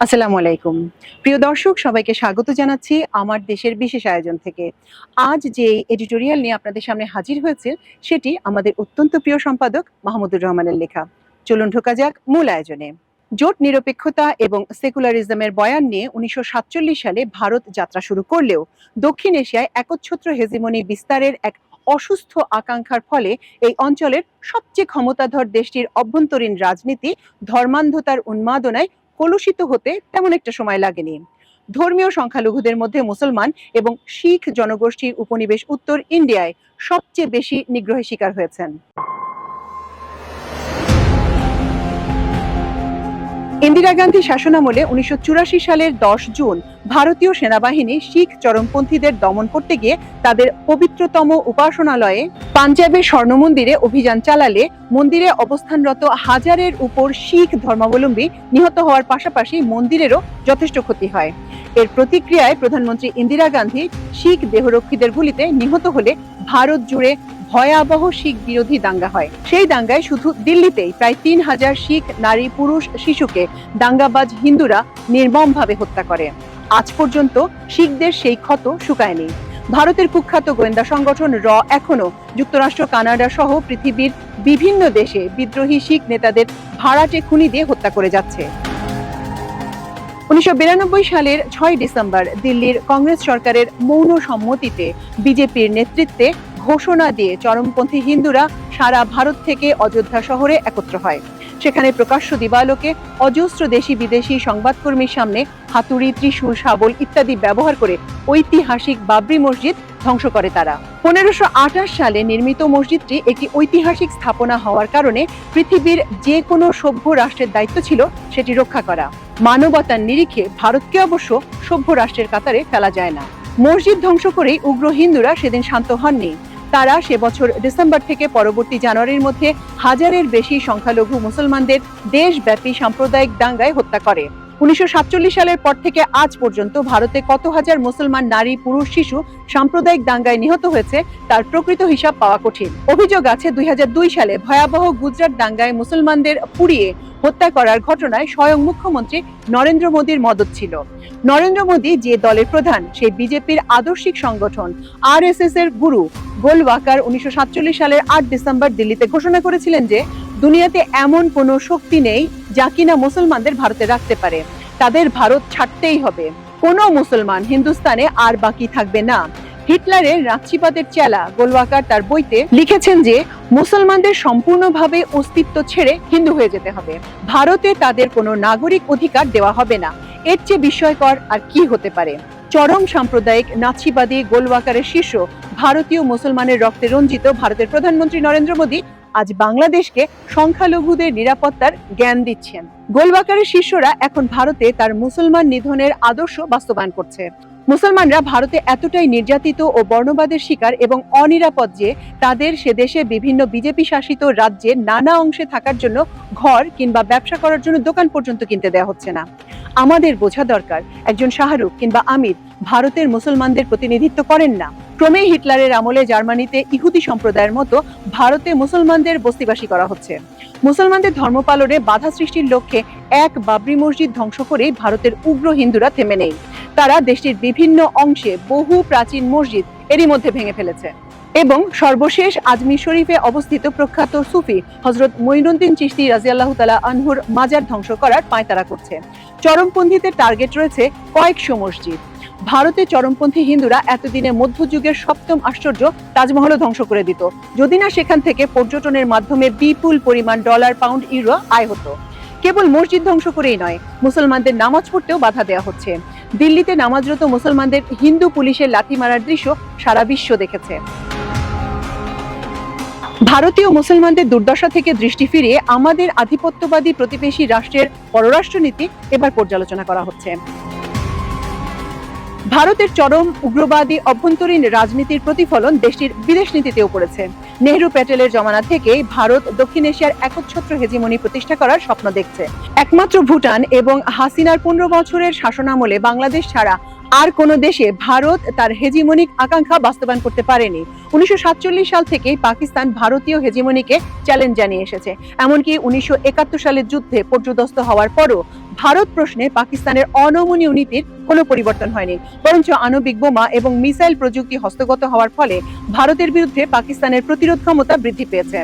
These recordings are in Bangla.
আসসালামু আলাইকুম। প্রিয় দর্শক, সবাইকে স্বাগত জানাচ্ছি আমার দেশের বিশেষ আয়োজন থেকে। আজ যে এডিটোরিয়াল নিয়ে আপনাদের সামনে হাজির হয়েছে, সেটি আমাদের অত্যন্ত প্রিয় সম্পাদক মাহমুদুর রহমানের লেখা। চলুন ঢোকা যাক মূল আয়োজনে। জোট নিরপেক্ষতা এবং সেকুলারিজমের বয়ান নিয়ে উনিশশো সাতচল্লিশ সালে ভারত যাত্রা শুরু করলেও দক্ষিণ এশিয়ায় একচ্ছত্র হেজিমনি বিস্তারের এক অসুস্থ আকাঙ্ক্ষার ফলে এই অঞ্চলের সবচেয়ে ক্ষমতাধর দেশটির অভ্যন্তরীণ রাজনীতি ধর্মান্ধতার উন্মাদনায় কলুষিত হতে তেমন একটা সময় লাগেনি। ধর্মীয় সংখ্যালঘুদের মধ্যে মুসলমান এবং শিখ জনগোষ্ঠী উপনিবেশ উত্তর ইন্ডিয়ায় সবচেয়ে বেশি নিগ্রহের শিকার হয়েছেন। ইন্দিরা গান্ধী শাসনামলে উনিশশো সালের দশ জুন ভারতীয় সেনাবাহিনী শিখ চরমপন্থীদের দমন করতে গিয়ে তাদের পবিত্রতম উপাসনালয়ে পাঞ্জাবের স্বর্ণ মন্দিরে অভিযান চালালে মন্দিরে অবস্থানরত হাজারের উপর শিখ ধর্মাবলম্বী নিহত হওয়ার পাশাপাশি মন্দিরেরও যথেষ্ট ক্ষতি হয়। এর প্রতিক্রিয়ায় প্রধানমন্ত্রী ইন্দিরা গান্ধী শিখ দেহরক্ষীদের গুলিতে নিহত হলে ভারত জুড়ে ভয়াবহ শিখ বিরোধী দাঙ্গা হয়। সেই দাঙ্গায় শুধু দিল্লিতেই প্রায় তিন হাজার শিখ, নারী, পুরুষ, শিশুকে দাঙ্গাবাজ হিন্দুরা নির্মমভাবে হত্যা করে। আজ পর্যন্ত শিখদের সেই ক্ষত শুকায়নি। ভারতের কুখ্যাত গোয়েন্দা সংগঠন র এখনও যুক্তরাষ্ট্র, কানাডা সহ পৃথিবীর বিভিন্ন দেশে বিদ্রোহী শিখ নেতাদের ভাড়াটে খুনি দিয়ে হত্যা করে যাচ্ছে। উনিশশো বিরানব্বই সালের ছয় ডিসেম্বর দিল্লির কংগ্রেস সরকারের মৌন সম্মতিতে বিজেপির নেতৃত্বে ঘোষণা দিয়ে চরমপন্থী হিন্দুরা সারা ভারত থেকে অযোধ্যা শহরে একত্র হয়। সেখানে প্রকাশ্য দিবালোকে অজস্র দেশি বিদেশি সংবাদকর্মীর সামনে হাতুড়ি, ত্রিশূল, শাবল ইত্যাদি ব্যবহার করে ঐতিহাসিক বাবরি মসজিদ ধ্বংস করে তারা। পনেরোশো সালে নির্মিত মসজিদটি একটি ঐতিহাসিক স্থাপনা হওয়ার কারণে পৃথিবীর যে কোনো সভ্য রাষ্ট্রের দায়িত্ব ছিল সেটি রক্ষা করা। মানবতার নিরিখে ভারতকে অবশ্য সভ্য রাষ্ট্রের কাতারে ফেলা যায় না। মসজিদ ধ্বংস করেই উগ্র হিন্দুরা সেদিন শান্ত হননি। তারা সে বছর ডিসেম্বর থেকে পরবর্তী জানুয়ারির মধ্যে হাজারের বেশি সংখ্যালঘু মুসলমানদের দেশব্যাপী সাম্প্রদায়িক দাঙ্গায় হত্যা করে। উনিশশো সালের পর থেকে আজ পর্যন্ত ভারতে কত হাজার মুসলমান নারী, পুরুষ, শিশু সাম্প্রদায়িক দাঙ্গায় নিহত হয়েছে তার প্রকৃত হিসাব পাওয়া কঠিন। অভিযোগ আছে দুই হাজার দুই সালে ভয়াবহ গুজরাট দাঙ্গায় মুসলমানদের পুড়িয়ে হত্যা করার ঘটনায় স্বয়ং মুখ্যমন্ত্রী নরেন্দ্র মোদীর মদত ছিল। নরেন্দ্র মোদী যে দলের প্রধান, সেই বিজেপির আদর্শিক সংগঠন আর এর গুরু গোলওয়াকার উনিশশো সাতচল্লিশ সালের আট ডিসেম্বর দিল্লিতে ঘোষণা করেছিলেন যে দুনিয়াতে এমন কোনো শক্তি নেই যা কিনা মুসলমানদের ভারতে রাখতে পারে। তাদের ভারত ছাড়তেই হবে। কোনো মুসলমান হিন্দুস্তানে আর বাকি থাকবে না। হিটলারের রাচ্ছিপাতের চেলা গোলওয়াকার তার বইতে লিখেছেন যে, মুসলমানদের সম্পূর্ণভাবে অস্তিত্ব ছেড়ে হিন্দু হয়ে যেতে হবে। ভারতে তাদের কোনো নাগরিক অধিকার দেওয়া হবে না। এর চেয়ে বিস্ময়কর আর কি হতে পারে? চরম সাম্প্রদায়িক নাচিবাদী গোলওয়াকারের শীর্ষ ভারতীয় মুসলমানের রক্তে রঞ্জিত ভারতের প্রধানমন্ত্রী নরেন্দ্র মোদী আজ বাংলাদেশকে সংখ্যালঘুদের নিরাপত্তার জ্ঞান দিচ্ছেন। গোলবাকারের শিষ্যরা এখন ভারতে তার মুসলমান নিধনের আদর্শ বাস্তবায়ন করছে। মুসলমানরা ভারতে এতটাই নির্যাতিত ও বর্ণবাদের শিকার এবং অনিরাপদ যে তাদের সে দেশে বিভিন্ন বিজেপি শাসিত রাজ্যে নানা অংশে থাকার জন্য ঘর কিংবা ব্যবসা করার জন্য দোকান পর্যন্ত কিনতে দেওয়া হচ্ছে না। আমাদের বোঝা দরকার, একজন শাহরুখ কিংবা আমির ভারতের মুসলমানদের প্রতিনিধিত্ব করেন না। ক্রমেই হিটলারের আমলে জার্মানিতে ইহুদি সম্প্রদায়ের মতো ভারতে মুসলমানদের বস্তিবাসী করা হচ্ছে। মুসলমানদের ধর্ম পালনে বাধা সৃষ্টির লক্ষ্যে এক বাবরি মসজিদ ধ্বংস করেই ভারতের উগ্র হিন্দুরা থেমে নেই। তারা দেশটির বিভিন্ন অংশে বহু প্রাচীন মসজিদ এরই মধ্যে ভেঙে ফেলেছে। এবং সর্বশেষ আজমির শরীফে অবস্থিত প্রখ্যাত সুফি হজরত মঈনুদ্দিন চিশতি রাজিয়াল্লাহ তালা আনহুর মাজার ধ্বংস করার পায়তারা করছে। চরমপন্থীদের টার্গেট রয়েছে কয়েকশো মসজিদ। ভারতে চরমপন্থী হিন্দুরা এতদিনে মধ্যযুগের সপ্তম আশ্চর্য তাজমহল ধ্বংস করে দিত। যদি না সেখান থেকে পর্যটনের মাধ্যমে বিপুল পরিমাণ ডলার পাউন্ড ইউরো আয় হতো। কেবল মসজিদ ধ্বংস করেই নয়, মুসলমানদের নামাজ পড়তেও বাধা দেওয়া হচ্ছে। দিল্লিতে নামাজরত মুসলমানদের হিন্দু পুলিশের লাথি মারার দৃশ্য সারা বিশ্ব দেখেছে। ভারতীয় মুসলমানদের দুর্দশা থেকে দৃষ্টি ফিরিয়ে আমাদের আধিপত্যবাদী প্রতিবেশী রাষ্ট্রের পররাষ্ট্রনীতি এবার পর্যালোচনা করা হচ্ছে। ভারতের চরম উগ্রবাদী অভ্যন্তরীণ রাজনীতির প্রতিফলন দেশটির বিদেশ নীতিতেও পড়েছে। নেহরু প্যাটেলের জমানা থেকে ভারত দক্ষিণ এশিয়ার একচ্ছত্র হেজিমনি প্রতিষ্ঠা করার স্বপ্ন দেখছে। একমাত্র ভুটান এবং হাসিনার পনেরো বছরের শাসনামলে বাংলাদেশ ছাড়া আর কোনো দেশে ভারত তার হেজিমনিক আকাঙ্ক্ষা বাস্তবায়ন করতে পারেনি। উনিশশো সাল থেকেই পাকিস্তান ভারতীয় হেজিমনিকে চ্যালেঞ্জ জানিয়ে এসেছে। এমনকি উনিশশো একাত্তর সালের যুদ্ধে পর্যুদস্ত হওয়ার পরও ভারত প্রশ্নে পাকিস্তানের অনমনীয় নীতির কোনো পরিবর্তন হয়নি। বরঞ্চ আণবিক বোমা এবং মিসাইল প্রযুক্তি হস্তগত হওয়ার ফলে ভারতের বিরুদ্ধে পাকিস্তানের প্রতিরোধ ক্ষমতা বৃদ্ধি পেয়েছে।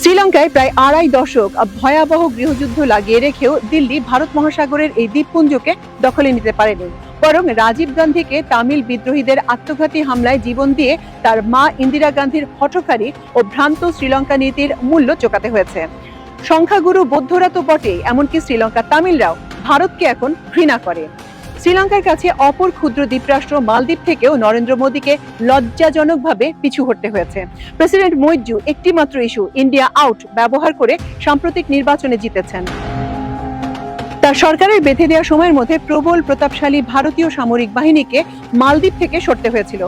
শ্রীলঙ্কায় প্রায় আড়াই দশক ভয়াবহ গৃহযুদ্ধ লাগিয়ে রেখেও দিল্লি ভারত মহাসাগরের এই দ্বীপপুঞ্জকে দখলে নিতে পারেনি। বরং রাজীব গান্ধীকে তামিল বিদ্রোহীদের আত্মঘাতী হামলায় জীবন দিয়ে তার মা ইন্দিরা গান্ধীর হঠকারী ও ভ্রান্ত শ্রীলঙ্কা নীতির মূল্য চোকাতে হয়েছে। সংখ্যাগুরু বৌদ্ধরা তো বটেই, এমনকি শ্রীলঙ্কার তামিলরাও ভারতকে এখন ঘৃণা করে। শ্রীলঙ্কার কাছে অপর ক্ষুদ্র দ্বীপরাষ্ট্র মালদ্বীপ থেকেও নরেন্দ্র মোদীকে লজ্জাজনকভাবে পিছু হটতে হয়েছে। প্রেসিডেন্ট মৈজু একটি মাত্র ইস্যু, ইন্ডিয়া আউট, ব্যবহার করে সাম্প্রতিক নির্বাচনে জিতেছেন। তার সরকারের বেঁধে দেওয়া সময়ের মধ্যে প্রবল প্রতাপশালী ভারতীয় সামরিক বাহিনীকে মালদ্বীপ থেকে সরতে হয়েছিল।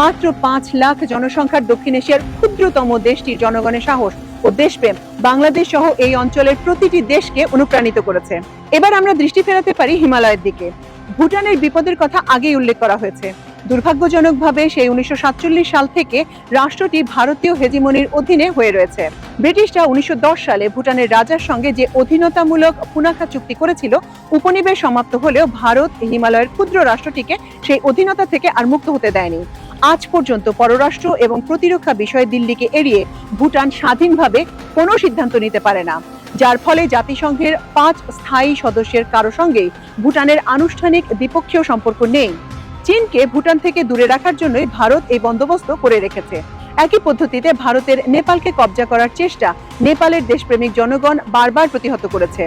মাত্র পাঁচ লাখ জনসংখ্যার দক্ষিণ এশিয়ার ক্ষুদ্রতম দেশটির জনগণের সাহস ও দেশপ্রেম বাংলাদেশ সহ এই অঞ্চলের প্রতিটি দেশকে অনুপ্রাণিত করেছে। এবার আমরা দৃষ্টি ফেরাতে পারি হিমালয়ের দিকে। ভুটানের বিপদের কথা আগেই উল্লেখ করা হয়েছে। দুর্ভাগ্যজনকভাবে সেই উনিশশো সাল থেকে রাষ্ট্রটি ভারতীয় হেজিমনির অধীনে হয়ে রয়েছে। ব্রিটিশরা উনিশশো সালে ভুটানের রাজার সঙ্গে যে অধীনতামূলক পুনাখা চুক্তি করেছিল, উপনিবেশ সমাপ্ত হলেও ভারত হিমালয়ের ক্ষুদ্র রাষ্ট্রটিকে সেই অধীনতা থেকে আর মুক্ত হতে দেয়নি। আজ পর্যন্ত পররাষ্ট্র এবং প্রতিরক্ষা বিষয়ে দিল্লিকে এড়িয়ে ভুটান স্বাধীনভাবে কোনো সিদ্ধান্ত নিতে পারে না। যার ফলে জাতিসংঘের পাঁচ স্থায়ী সদস্যের কারও সঙ্গেই ভুটানের আনুষ্ঠানিক দ্বিপক্ষীয় সম্পর্ক নেই। চীনকে ভুটান থেকে দূরে রাখার জন্যই ভারত এই বন্দোবস্ত করে রেখেছে। একই পদ্ধতিতে ভারতের নেপালকে কবজা করার চেষ্টা নেপালের দেশপ্রেমিক জনগণ বারবার প্রতিহত করেছে।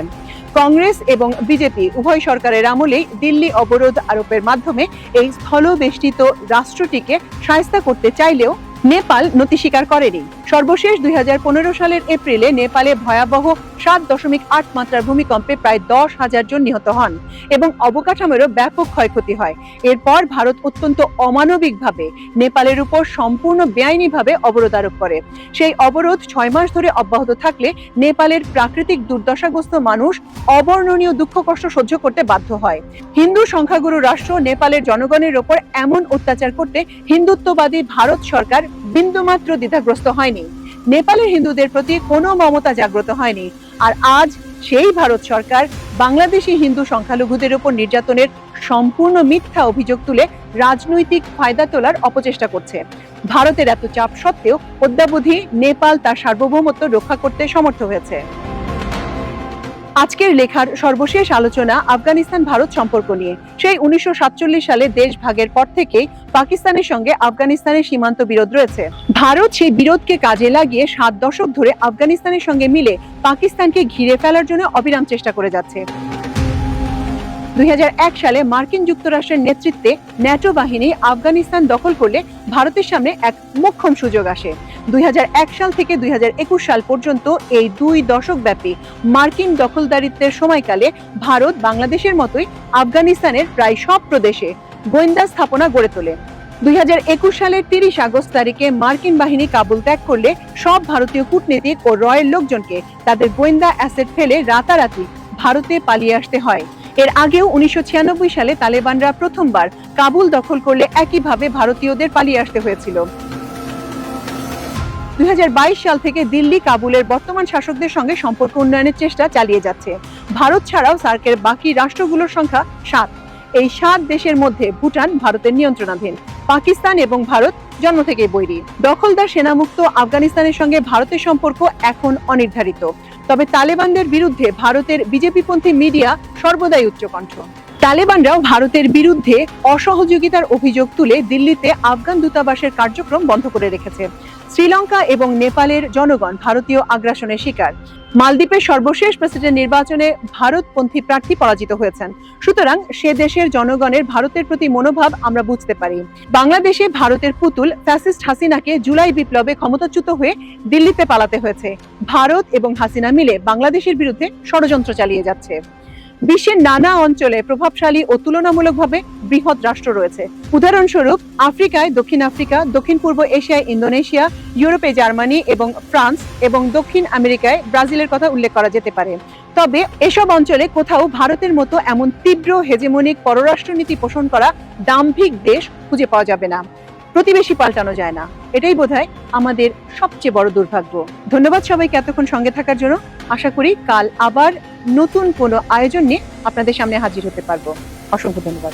কংগ্রেস এবং বিজেপি উভয় সরকারের আমলেই দিল্লি অবরোধ আরোপের মাধ্যমে এই স্থলবেষ্টিত রাষ্ট্রটিকে সায়স্তা করতে চাইলেও নেপাল নতি স্বীকার করেনি। সর্বশেষ দুই হাজার পনেরো সালের এপ্রিলে নেপালে ভয়াবহ সাত দশমিক আট মাত্রার ভূমিকম্পে প্রায় দশ হাজার জন নিহত হন এবং অবকাঠামোরও ব্যাপক ক্ষয়ক্ষতি হয়। এরপর ভারত অত্যন্ত অমানবিকভাবে নেপালের উপর সম্পূর্ণ বেআইনিভাবে অবরোধ আরোপ করে। সেই অবরোধ ছয় মাস ধরে অব্যাহত থাকলে নেপালের প্রাকৃতিক দুর্দশাগ্রস্ত মানুষ অবর্ণনীয় দুঃখ কষ্ট সহ্য করতে বাধ্য হয়। হিন্দু সংখ্যাগুরু রাষ্ট্র নেপালের জনগণের ওপর এমন অত্যাচার করতে হিন্দুত্ববাদী ভারত সরকার বিন্দুমাত্র দ্বিধাগ্রস্ত হয়নি। নেপালের হিন্দুদের প্রতি কোনো মমতা জাগ্রত হয়নি। আর আজ সেই ভারত সরকার বাংলাদেশি হিন্দু সংখ্যালঘুদের উপর নির্যাতনের সম্পূর্ণ মিথ্যা অভিযোগ তুলে রাজনৈতিক ফায়দা তোলার অপচেষ্টা করছে। ভারতের এত চাপ সত্ত্বেও অদ্যাবধি নেপাল তার সার্বভৌমত্ব রক্ষা করতে সমর্থ হয়েছে। আজকের লেখার সর্বশেষ আলোচনা আফগানিস্তান ভারত সম্পর্ক নিয়ে। সেই উনিশশো সাতচল্লিশ সালে দেশ ভাগের পর থেকেই পাকিস্তানের সঙ্গে আফগানিস্তানের সীমান্ত বিরোধ রয়েছে। ভারত সেই বিরোধকে কাজে লাগিয়ে সাত দশক ধরে আফগানিস্তানের সঙ্গে মিলে পাকিস্তানকে ঘিরে ফেলার জন্য অবিরাম চেষ্টা করে যাচ্ছে। দুই হাজার এক সালে মার্কিন যুক্তরাষ্ট্রের নেতৃত্বে ন্যাটো বাহিনী আফগানিস্তান দখল করলে ভারতের সামনে এক মোক্ষম সুযোগ আসে। দুই সাল থেকে দুই সাল পর্যন্ত এই দুই দশক ব্যাপী মার্কিন দখলদারিত্বের সময়কালে ভারত বাংলাদেশের মতোই আফগানিস্তানের প্রায় সব প্রদেশে গোয়েন্দা স্থাপনা গড়ে তোলে। দুই হাজার একুশ সালের তিরিশ আগস্ট তারিখে মার্কিন বাহিনী কাবুল ত্যাগ করলে সব ভারতীয় কূটনীতিক ও রয়ের লোকজনকে তাদের গোয়েন্দা অ্যাসেট ফেলে রাতারাতি ভারতে পালিয়ে আসতে হয়। এর আগেও উনিশশো সালে তালেবানরা প্রথমবার কাবুল দখল করলে একইভাবে ভারতীয়দের পালিয়ে আসতে হয়েছিল। দুই সাল থেকে দিল্লি কাবুলের বর্তমান শাসকদের সঙ্গে সম্পর্ক উন্নয়নের চেষ্টা চালিয়ে যাচ্ছে। ভারত ছাড়াও সার্কের বাকি রাষ্ট্রগুলোর সংখ্যা সাত। এই সাত দেশের মধ্যে ভুটান ভারতের নিয়ন্ত্রণাধীন, পাকিস্তান এবং ভারত জন্ম থেকেই বৈরী। দখলদার সেনামুক্ত আফগানিস্তানের সঙ্গে ভারতের সম্পর্ক এখন অনির্ধারিত। তবে তালেবানদের বিরুদ্ধে ভারতের বিজেপিপন্থী মিডিয়া সর্বদাই উচ্চকণ্ঠ। তালেবানরাও ভারতের বিরুদ্ধে অসহযোগিতার অভিযোগ তুলে দিল্লিতে আফগান দূতাবাসের কার্যক্রম বন্ধ করে রেখেছে। শ্রীলঙ্কা এবং নেপালের জনগণ ভারতীয় আগ্রাসনের শিকার। মালদ্বীপের সর্বশেষ প্রেসিডেন্ট নির্বাচনে ভারতপন্থী প্রার্থী পরাজিত হয়েছেন। সুতরাং সে দেশের জনগণের ভারতের প্রতি মনোভাব আমরা বুঝতে পারি। বাংলাদেশে ভারতের পুতুল ফ্যাসিস্ট হাসিনাকে জুলাই বিপ্লবে ক্ষমতাচ্যুত হয়ে দিল্লিতে পালাতে হয়েছে। ভারত এবং হাসিনা মিলে বাংলাদেশের বিরুদ্ধে ষড়যন্ত্র চালিয়ে যাচ্ছে। বিশ্বের নানা অঞ্চলে প্রভাবশালী ও তুলনামূলকভাবে বৃহৎ রাষ্ট্র রয়েছে। উদাহরণস্বরূপ, আফ্রিকায় দক্ষিণ আফ্রিকা, দক্ষিণ পূর্ব এশিয়ায় ইন্দোনেশিয়া, ইউরোপে জার্মানি এবং ফ্রান্স এবং দক্ষিণ আমেরিকায় ব্রাজিলের কথা উল্লেখ করা যেতে পারে। তবে এসব অঞ্চলে কোথাও ভারতের মতো এমন তীব্র হেজেমনিক পররাষ্ট্রনীতি পোষণ করা দাম্ভিক দেশ খুঁজে পাওয়া যাবে না। প্রতিবেশী পাল্টানো যায় না। এটাই বোধহয় আমাদের সবচেয়ে বড় দুর্ভাগ্য। ধন্যবাদ সবাইকে এতক্ষণ সঙ্গে থাকার জন্য। আশা করি কাল আবার নতুন কোনো আয়োজন নিয়ে আপনাদের সামনে হাজির হতে পারব। অসংখ্য ধন্যবাদ।